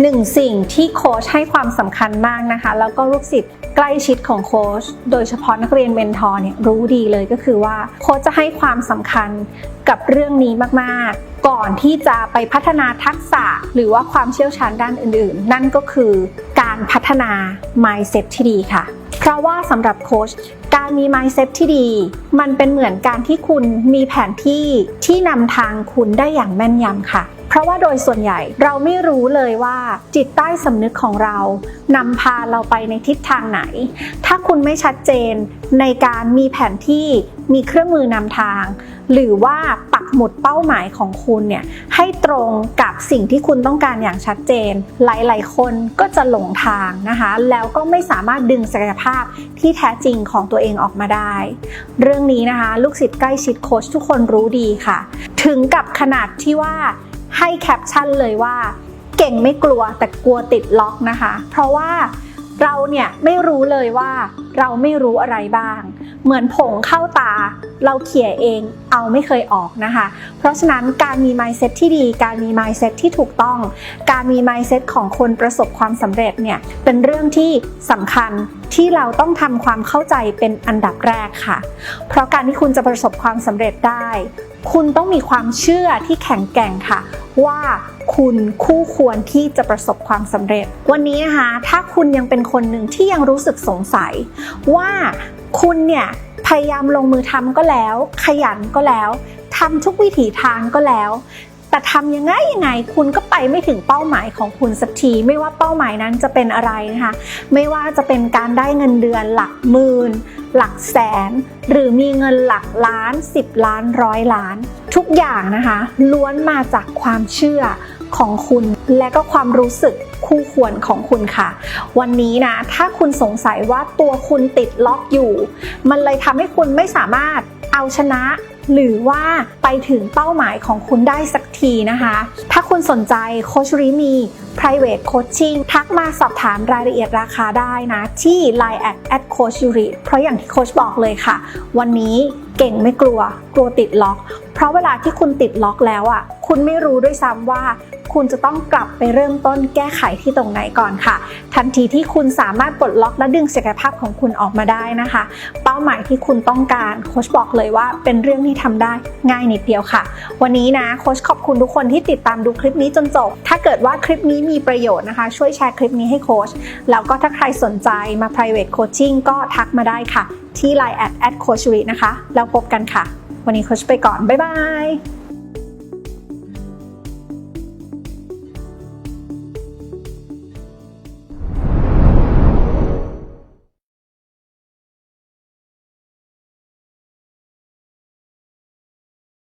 หนึ่งสิ่งที่โค้ชให้ความสำคัญมากนะคะ แล้วก็ลูกศิษย์ใกล้ชิดของโค้ชโดยเฉพาะนักเรียนเมนทอร์เนี่ยรู้ดีเลยก็คือว่าโค้ชจะให้ความสำคัญกับเรื่องนี้มากๆ ก่อนที่จะไปพัฒนาทักษะหรือว่าความเชี่ยวชาญด้านอื่นๆ นั่นก็คือการพัฒนา mindset ที่ดีค่ะ เพราะว่าสำหรับโค้ชการมี mindset ที่ดี มันเป็นเหมือนการที่คุณมีแผนที่ที่นำทางคุณได้อย่างแม่นยำค่ะ เพราะว่าโดยส่วนใหญ่เราไม่รู้เลยว่าจิตใต้สำนึกของเรานำพาเราไปในทิศทางไหน ถ้าคุณไม่ชัดเจนในการมีแผนที่มีเครื่องมือนำทาง หรือว่าปักหมุดเป้าหมายของคุณเนี่ยให้ตรงกับสิ่งที่คุณต้องการอย่างชัดเจน หลาย ๆ คนก็จะหลงทางนะคะ แล้วก็ไม่สามารถดึงศักยภาพที่แท้จริงของตัวเองออกมาได้ เรื่องนี้นะคะ ลูกศิษย์ใกล้ชิดโค้ชทุกคนรู้ดีค่ะ ถึงกับขนาดที่ว่า ให้แคปชั่นเลยว่า เก่งไม่กลัวแต่กลัวติดล็อกนะคะ เพราะว่าเราเนี่ยไม่รู้เลยว่าเราไม่รู้อะไรบ้าง เหมือนผงเข้าตา เราเขี่ยเองเอาไม่เคยออกนะคะ เพราะฉะนั้นการมี mindset ที่ดี การมี mindset ที่ถูกต้อง การมี mindset ของคนประสบความสำเร็จเนี่ยเป็นเรื่องที่สำคัญ ที่เราต้องทำความเข้าใจเป็นอันดับแรกค่ะ เพราะการที่คุณจะประสบความสำเร็จได้ คุณต้องมีความเชื่อที่แข็งแกร่งค่ะ ว่าคุณคู่ควรที่จะประสบความสำเร็จ วันนี้นะคะถ้าคุณยังเป็นคนหนึ่งที่ยังรู้สึกสงสัย ว่าคุณเนี่ยพยายามลงมือทำก็แล้ว ขยันก็แล้วทำทุกวิถีทางก็แล้ว แต่ทำยังไงยังไงคุณก็ไปไม่ถึงเป้าหมายของคุณสักทีไม่ว่าเป้าหมายนั้นจะเป็นอะไรนะคะ ไม่ว่าจะเป็นการได้เงินเดือนหลักหมื่น หลักแสน หรือมีเงินหลักล้าน 10 ล้านร้อยล้าน ทุกอย่างนะคะ ล้วนมาจากความเชื่อของคุณและก็ความรู้สึกคู่ควรของคุณค่ะ วันนี้นะ ถ้าคุณสงสัยว่าตัวคุณติดล็อกอยู่ มันเลยทำให้คุณไม่สามารถเอาชนะ หรือว่าไปถึงเป้าหมายของคุณได้สักทีนะคะ ถ้าคุณสนใจโคชรีมี private coaching ทักมาสอบถามรายละเอียดราคาได้นะ ที่ line at at coach yuri เพราะอย่างที่โค้ชบอกเลยค่ะ วันนี้เก่งไม่กลัว กลัวติดล็อก เพราะเวลาที่คุณติดล็อกแล้วอะ คุณไม่รู้ด้วยซ้ำว่า คุณจะต้องกลับไปเริ่มต้นแก้ไขที่ตรงไหนก่อนค่ะ ทันทีที่คุณสามารถปลดล็อกและดึงศักยภาพของคุณออกมาได้นะคะ เป้าหมายที่คุณต้องการโค้ชบอกเลยว่าเป็นเรื่องที่ทำได้ง่ายนิดเดียวค่ะ วันนี้นะโค้ชขอบคุณทุกคนที่ติดตามดูคลิปนี้จนจบ ถ้าเกิดว่าคลิปนี้มีประโยชน์นะคะ ช่วยแชร์คลิปนี้ให้โค้ชแล้วก็ถ้าใครสนใจมา private coaching ก็ทักมาได้ค่ะ ที่ line at at coach นะคะ แล้วพบกันค่ะ วันนี้โค้ชไปก่อน บ๊ายบาย